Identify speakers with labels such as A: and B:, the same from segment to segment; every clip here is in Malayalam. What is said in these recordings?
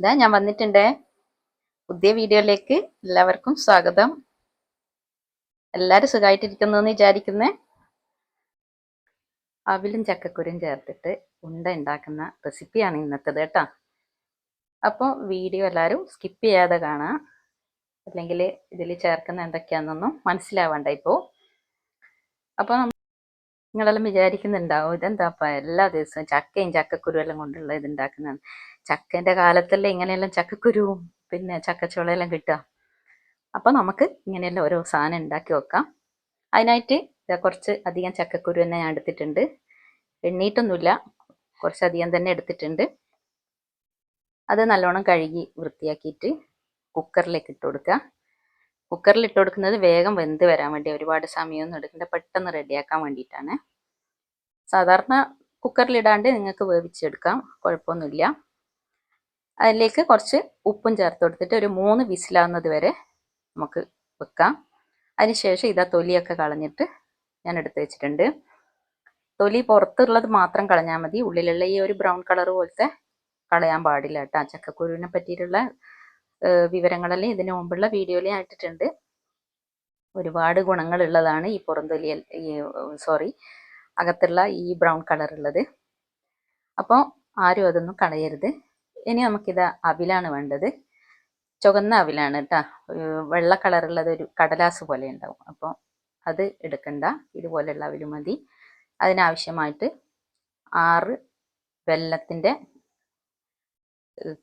A: ഇതാ ഞാൻ വന്നിട്ടുണ്ട്. പുതിയ വീഡിയോയിലേക്ക് എല്ലാവർക്കും സ്വാഗതം. എല്ലാവരും സുഖമായിട്ടിരിക്കുന്നു എന്ന് വിചാരിക്കുന്നേ. അവിലും ചക്കക്കുരും ചേർത്തിട്ട് ഉണ്ട ഉണ്ടാക്കുന്ന റെസിപ്പിയാണ് ഇന്നത്തേത് കേട്ടോ. അപ്പോൾ വീഡിയോ എല്ലാവരും സ്കിപ്പ് ചെയ്യാതെ കാണാം. അല്ലെങ്കിൽ ഇതിൽ ചേർക്കുന്ന എന്തൊക്കെയാണെന്നൊന്നും മനസ്സിലാവണ്ട ഇപ്പോൾ അപ്പോൾ നിങ്ങളെല്ലാം വിചാരിക്കുന്നുണ്ടാവും ഇതെന്താപ്പാ എല്ലാ ദിവസവും ചക്കയും ചക്കക്കുരു എല്ലാം കൊണ്ടുള്ള ഇത് ഉണ്ടാക്കുന്നതാണ്. ചക്കേന്റെ കാലത്തല്ലേ ഇങ്ങനെയെല്ലാം ചക്കക്കുരുവും പിന്നെ ചക്കച്ചുളയെല്ലാം കിട്ടുക. അപ്പോൾ നമുക്ക് ഇങ്ങനെയെല്ലാം ഓരോ സാധനം ഉണ്ടാക്കി വെക്കാം. അതിനായിട്ട് കുറച്ച് അധികം ചക്കക്കുരു തന്നെ ഞാൻ എടുത്തിട്ടുണ്ട്. എണ്ണീട്ടൊന്നുമില്ല. കുറച്ചധികം തന്നെ എടുത്തിട്ടുണ്ട്. അത് നല്ലോണം കഴുകി വൃത്തിയാക്കിയിട്ട് കുക്കറിലേക്ക് ഇട്ട് കൊടുക്കുക. കുക്കറിൽ ഇട്ട് കൊടുക്കുന്നത് വേഗം വെന്ത് വരാൻ വേണ്ടി ഒരുപാട് സമയമൊന്നും എടുക്കേണ്ട. പെട്ടെന്ന് റെഡിയാക്കാൻ വേണ്ടിയിട്ടാണ്. സാധാരണ കുക്കറിലിടാണ്ട് നിങ്ങൾക്ക് വേവിച്ചെടുക്കാം. കുഴപ്പമൊന്നുമില്ല. അതിലേക്ക് കുറച്ച് ഉപ്പും ചേർത്ത് കൊടുത്തിട്ട് ഒരു മൂന്ന് വിസിലാവുന്നത് വരെ നമുക്ക് വെക്കാം. അതിനുശേഷം ഇതാ തൊലിയൊക്കെ കളഞ്ഞിട്ട് ഞാൻ എടുത്ത് വെച്ചിട്ടുണ്ട്. തൊലി പുറത്തുള്ളത് മാത്രം കളഞ്ഞാൽ മതി. ഉള്ളിലുള്ള ഈ ഒരു ബ്രൗൺ കളർ പോലത്തെ കളയാൻ പാടില്ല കേട്ടോ. ചക്കക്കുരുവിനെ പറ്റിയിട്ടുള്ള വിവരങ്ങളെല്ലാം ഇതിനു മുമ്പുള്ള വീഡിയോയിൽ ഞാൻ ഇട്ടിട്ടുണ്ട്. ഒരുപാട് ഗുണങ്ങളുള്ളതാണ് ഈ പുറന്തൊലി സോറി അകത്തുള്ള ഈ ബ്രൗൺ കളർ ഉള്ളത്. അപ്പോൾ ആരും അതൊന്നും കളയരുത്. ഇനി നമുക്കിത് അവിലാണ് വേണ്ടത്. ചുവന്ന അവിലാണ് കേട്ടോ വെള്ള കളറുള്ളത് ഒരു കടലാസ് പോലെ ഉണ്ടാവും. അപ്പോൾ അത് എടുക്കണ്ട. ഇതുപോലെയുള്ള അവിൽ മതി. അതിനാവശ്യമായിട്ട് ആറ് വെല്ലത്തിന്റെ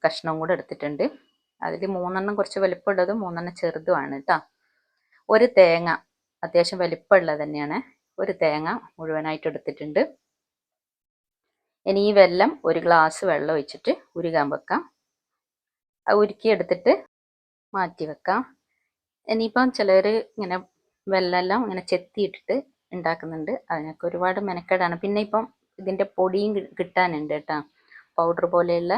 A: കഷ്ണവും കൂടെ എടുത്തിട്ടുണ്ട്. അതിൽ മൂന്നെണ്ണം കുറച്ച് വലിപ്പമുള്ളതും മൂന്നെണ്ണം ചെറുതുമാണ് കേട്ടോ ഒരു തേങ്ങ അത്യാവശ്യം വലിപ്പമുള്ളത് തന്നെയാണ്. ഒരു തേങ്ങ മുഴുവനായിട്ട് എടുത്തിട്ടുണ്ട്. ഇനി ഈ വെല്ലം ഒരു ഗ്ലാസ് വെള്ളം ഒഴിച്ചിട്ട് ഉരുകാൻ വെക്കാം. ഉരുക്കിയെടുത്തിട്ട് മാറ്റി വെക്കാം. ഇനിയിപ്പം ചിലർ ഇങ്ങനെ വെല്ലമെല്ലാം ഇങ്ങനെ ചെത്തിയിട്ടിട്ട് ഉണ്ടാക്കുന്നുണ്ട്. അതിനൊക്കെ ഒരുപാട് മെനക്കേടാണ്. പിന്നെ ഇപ്പം ഇതിന്റെ പൊടിയും കിട്ടാനുണ്ട് കേട്ടോ. പൗഡർ പോലെയുള്ള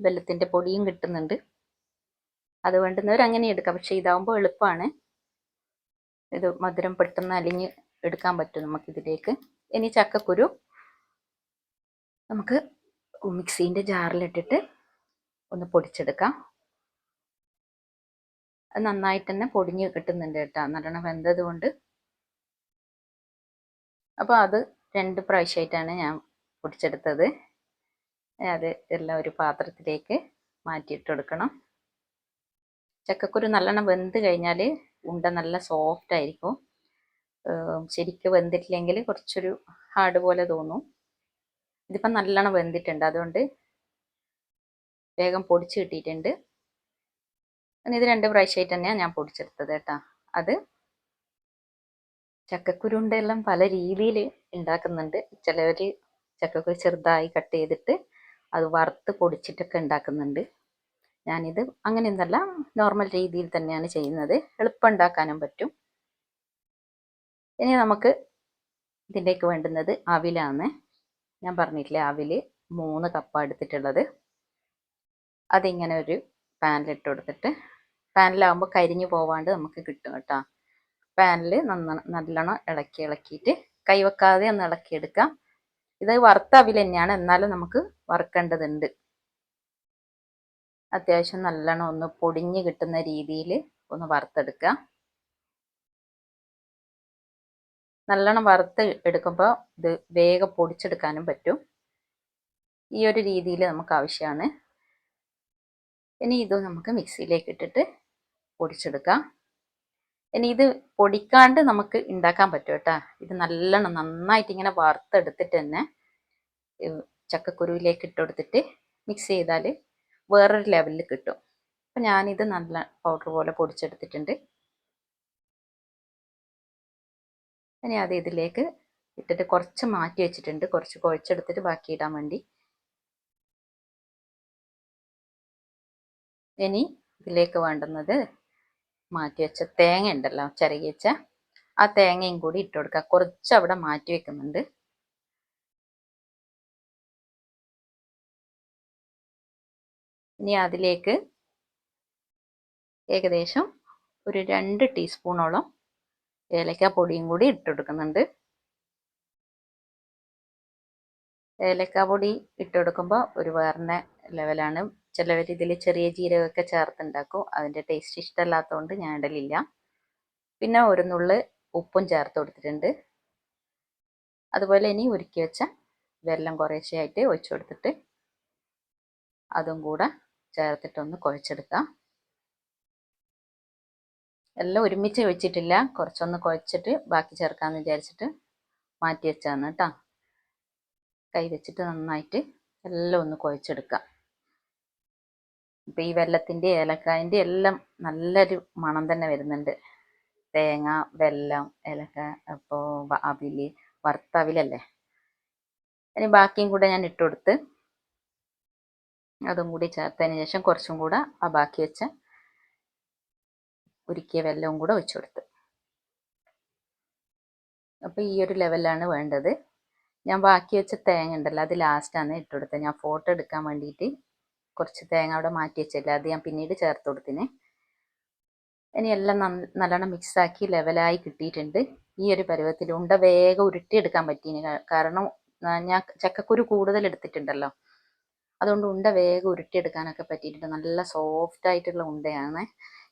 A: വെല്ലത്തിന്റെ പൊടിയും കിട്ടുന്നുണ്ട്. അത് വേണ്ടുന്നവർ അങ്ങനെ എടുക്കാം. പക്ഷേ ഇതാവുമ്പോൾ എളുപ്പമാണ് ഇത് മധുരം പെട്ടെന്ന് അലിഞ്ഞ് എടുക്കാൻ പറ്റും നമുക്കിതിലേക്ക്. ഇനി ചക്കക്കുരു നമുക്ക് മിക്സീന്റെ ജാറിലിട്ടിട്ട് ഒന്ന് പൊടിച്ചെടുക്കാം. അത് നന്നായിട്ട് തന്നെ പൊടിഞ്ഞ് കിട്ടുന്നുണ്ട് കേട്ടോ. നല്ലോണം വെന്തത് കൊണ്ട് അപ്പോൾ അത് രണ്ട് പ്രാവശ്യമായിട്ടാണ് ഞാൻ പൊടിച്ചെടുത്തത്. അത് എല്ലാം ഒരു പാത്രത്തിലേക്ക് മാറ്റിയിട്ട് കൊടുക്കണം. ചക്കക്കുരു നല്ലോണം വെന്ത് കഴിഞ്ഞാൽ ഉണ്ട നല്ല സോഫ്റ്റ് ആയിരിക്കും. ശരിക്കും വെന്തിട്ടില്ലെങ്കിൽ കുറച്ചൊരു ഹാർഡ് പോലെ തോന്നും. ഇതിപ്പം നല്ലോണം വെന്തിട്ടുണ്ട്. അതുകൊണ്ട് വേഗം പൊടിച്ച് കിട്ടിയിട്ടുണ്ട്. ഇത് രണ്ട് പ്രാവശ്യമായിട്ട് തന്നെയാണ് ഞാൻ പൊടിച്ചെടുത്തത് കേട്ടോ. അത് ചക്കക്കുരുണ്ടെല്ലാം പല രീതിയിൽ ഉണ്ടാക്കുന്നുണ്ട്. ചിലവർ ചക്കക്കുരു ചെറുതായി കട്ട് ചെയ്തിട്ട് അത് വറുത്ത് പൊടിച്ചിട്ടൊക്കെ ഉണ്ടാക്കുന്നുണ്ട്. ഞാനിത് അങ്ങനെയൊന്നല്ല നോർമൽ രീതിയിൽ തന്നെയാണ് ചെയ്യുന്നത്. എളുപ്പം ഉണ്ടാക്കാനും പറ്റും. ഇനി നമുക്ക് ഇതിന്റെയൊക്കെ വേണ്ടുന്നത് അവിലാണ്. ഞാൻ പറഞ്ഞിട്ടില്ലേ അവിൽ മൂന്ന് കപ്പ എടുത്തിട്ടുള്ളത്. അതിങ്ങനെ ഒരു പാനിലിട്ട് കൊടുത്തിട്ട് പാനിലാകുമ്പോൾ കരിഞ്ഞു പോവാണ്ട് നമുക്ക് കിട്ടും കേട്ടോ. പാനിൽ നന്ന നല്ലോണം ഇളക്കി ഇളക്കിയിട്ട് കൈവെക്കാതെ ഒന്ന് ഇളക്കിയെടുക്കാം ഇത് വറുത്ത അവിൽ തന്നെയാണ്. എന്നാലും നമുക്ക് വറുക്കേണ്ടതുണ്ട്. അത്യാവശ്യം നല്ലോണം ഒന്ന് പൊടിഞ്ഞ് കിട്ടുന്ന രീതിയിൽ ഒന്ന് വറുത്തെടുക്കുക നല്ലോണം വറുത്ത് എടുക്കുമ്പോൾ ഇത് വേഗം പൊടിച്ചെടുക്കാനും പറ്റും. ഈ ഒരു രീതിയിൽ നമുക്ക് ആവശ്യമാണ് ഇനി ഇത് നമുക്ക് മിക്സിയിലേക്ക് ഇട്ടിട്ട് പൊടിച്ചെടുക്കാം. ഇനി ഇത് പൊടിക്കാണ്ട് നമുക്ക് ഉണ്ടാക്കാൻ പറ്റും കേട്ടോ. ഇത് നല്ലോണം നന്നായിട്ട് ഇങ്ങനെ വറുത്തെടുത്തിട്ട് തന്നെ ചക്കക്കുരുവിലേക്ക് ഇട്ടെടുത്തിട്ട് മിക്സ് ചെയ്താൽ വേറൊരു ലെവലിൽ കിട്ടും. അപ്പം ഞാനിത് നല്ല പൗഡർ പോലെ പൊടിച്ചെടുത്തിട്ടുണ്ട്. ഇനി അത് ഇതിലേക്ക് ഇട്ടിട്ട് കുറച്ച് മാറ്റി വെച്ചിട്ടുണ്ട്. കുറച്ച് കുഴച്ചെടുത്തിട്ട് ബാക്കി ഇടാൻ വേണ്ടി. ഇനി ഇതിലേക്ക് വേണ്ടുന്നത് മാറ്റി വെച്ച തേങ്ങ ഉണ്ടല്ലോ ചെറിയ വെച്ച ആ തേങ്ങയും കൂടി ഇട്ട് കൊടുക്കുക. കുറച്ച് അവിടെ മാറ്റി വെക്കുന്നുണ്ട്. ഇനി അതിലേക്ക് ഏകദേശം ഒരു രണ്ട് ടീസ്പൂണോളം ഏലക്ക പൊടിയും കൂടി ഇട്ടെടുക്കുന്നുണ്ട് ഏലക്ക പൊടി ഇട്ടെടുക്കുമ്പോൾ ഒരു വേറെ ലെവലാണ് ചിലവർ ഇതിൽ ചെറിയ ജീരകമൊക്കെ ചേർത്തുണ്ടാക്കും. അതിന്റെ ടേസ്റ്റ് ഇഷ്ടമല്ലാത്തതുകൊണ്ട് ഞാൻ ഇടലില്ല. പിന്നെ ഒരു നുള്ള് ഉപ്പും ചേർത്ത് കൊടുത്തിട്ടുണ്ട്. അതുപോലെ ഇനി ഉരുക്കി വെച്ച വെള്ളം കുറേശ്ശെയായിട്ട് ഒഴിച്ചു കൊടുത്തിട്ട് അതും കൂടെ ചേർത്തിട്ടൊന്ന് കുഴച്ചെടുക്കാം. എല്ലാം ഒരുമിച്ച് വെച്ചിട്ടില്ല. കുറച്ചൊന്ന് കുഴച്ചിട്ട് ബാക്കി ചേർക്കാമെന്ന് വിചാരിച്ചിട്ട് മാറ്റി വെച്ചാണ് കേട്ടോ കൈ വെച്ചിട്ട് നന്നായിട്ട് എല്ലാം ഒന്ന് കുഴച്ചെടുക്കാം. ഇപ്പം ഈ വെള്ളത്തിന്റെ ഏലക്കായന്റെ എല്ലാം നല്ലൊരു മണം തന്നെ വരുന്നുണ്ട്. തേങ്ങ വെല്ലം ഏലക്ക അപ്പോൾ അവിൽ വറുത്ത അവിലല്ലേ ഇനി ബാക്കിയും കൂടെ ഞാൻ ഇട്ടുകൊടുത്ത് അതും കൂടി ചേർത്തതിന് ശേഷം കുറച്ചും കൂടെ ആ ബാക്കി വെച്ച ഉരുക്കിയ വെല്ലവും കൂടെ ഒഴിച്ചു കൊടുത്ത്. അപ്പോൾ ഈ ഒരു ലെവലാണ് വേണ്ടത്. ഞാൻ ബാക്കി വെച്ച തേങ്ങ ഉണ്ടല്ലോ അത് ലാസ്റ്റാണ് ഇട്ട് കൊടുത്തത് ഞാൻ ഫോട്ടോ എടുക്കാൻ വേണ്ടിയിട്ട് കുറച്ച് തേങ്ങ അവിടെ മാറ്റി വെച്ചില്ല അത് ഞാൻ പിന്നീട് ചേർത്ത് കൊടുത്തിന്. ഇനി എല്ലാം നല്ലോണം മിക്സാക്കി ലെവലായി കിട്ടിയിട്ടുണ്ട്. ഈ ഒരു പരുവത്തിൽ ഉണ്ട വേഗം ഉരുട്ടിയെടുക്കാൻ പറ്റീന്. കാരണം ഞാൻ ചക്കക്കുരു കൂടുതൽ എടുത്തിട്ടുണ്ടല്ലോ. അതുകൊണ്ട് ഉണ്ട വേഗം ഉരുട്ടിയെടുക്കാനൊക്കെ പറ്റിയിട്ടുണ്ട്. നല്ല സോഫ്റ്റ് ആയിട്ടുള്ള ഉണ്ടയാണ്.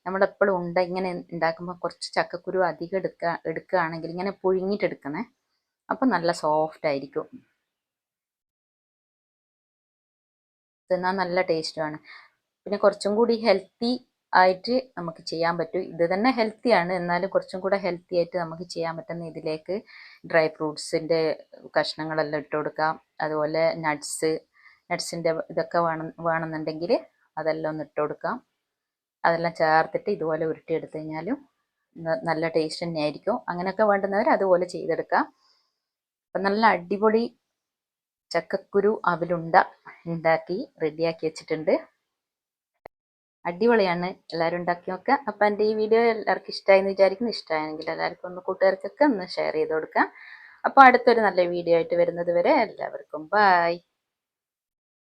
A: നമ്മളെപ്പോഴും ഉണ്ട. ഇങ്ങനെ ഉണ്ടാക്കുമ്പോൾ കുറച്ച് ചക്കക്കുരു അധികം എടുക്കുക എടുക്കുകയാണെങ്കിൽ ഇങ്ങനെ പുഴുങ്ങിയിട്ടെടുക്കണേ അപ്പം നല്ല സോഫ്റ്റ് ആയിരിക്കും. തിന്നാൻ നല്ല ടേസ്റ്റുമാണ് പിന്നെ കുറച്ചും കൂടി ഹെൽത്തി ആയിട്ട് നമുക്ക് ചെയ്യാൻ പറ്റും. ഇത് തന്നെ ഹെൽത്തിയാണ് എന്നാലും കുറച്ചും കൂടെ ഹെൽത്തി ആയിട്ട് നമുക്ക് ചെയ്യാൻ പറ്റുന്ന ഇതിലേക്ക് ഡ്രൈ ഫ്രൂട്ട്സിന്റെ കഷ്ണങ്ങളെല്ലാം ഇട്ട് കൊടുക്കാം. അതുപോലെ നട്ട്സ് നട്ട്സിന്റെ ഇതൊക്കെ വേണം വേണമെന്നുണ്ടെങ്കിൽ അതെല്ലാം ഒന്ന് ഇട്ട് കൊടുക്കാം. അതെല്ലാം ചേർത്തിട്ട് ഇതുപോലെ ഉരുട്ടിയെടുത്തു കഴിഞ്ഞാലും നല്ല ടേസ്റ്റ് തന്നെയായിരിക്കും. അങ്ങനെയൊക്കെ വേണ്ടുന്നവർ അതുപോലെ ചെയ്തെടുക്കാം അപ്പം നല്ല അടിപൊളി ചക്കക്കുരു അവലുണ്ട ഉണ്ടാക്കി റെഡിയാക്കി വെച്ചിട്ടുണ്ട്. അടിപൊളിയാണ്. എല്ലാവരും ഉണ്ടാക്കി നോക്കുക. അപ്പം എന്റെ ഈ വീഡിയോ എല്ലാവർക്കും ഇഷ്ടമായി എന്ന് വിചാരിക്കുന്നു. ഇഷ്ടമായെങ്കിൽ എല്ലാവർക്കും ഒന്ന് കൂട്ടുകാർക്കൊക്കെ ഒന്ന് ഷെയർ ചെയ്ത് കൊടുക്കാം അപ്പോൾ അടുത്തൊരു നല്ല വീഡിയോ ആയിട്ട് വരുന്നത് വരെ എല്ലാവർക്കും ബായ്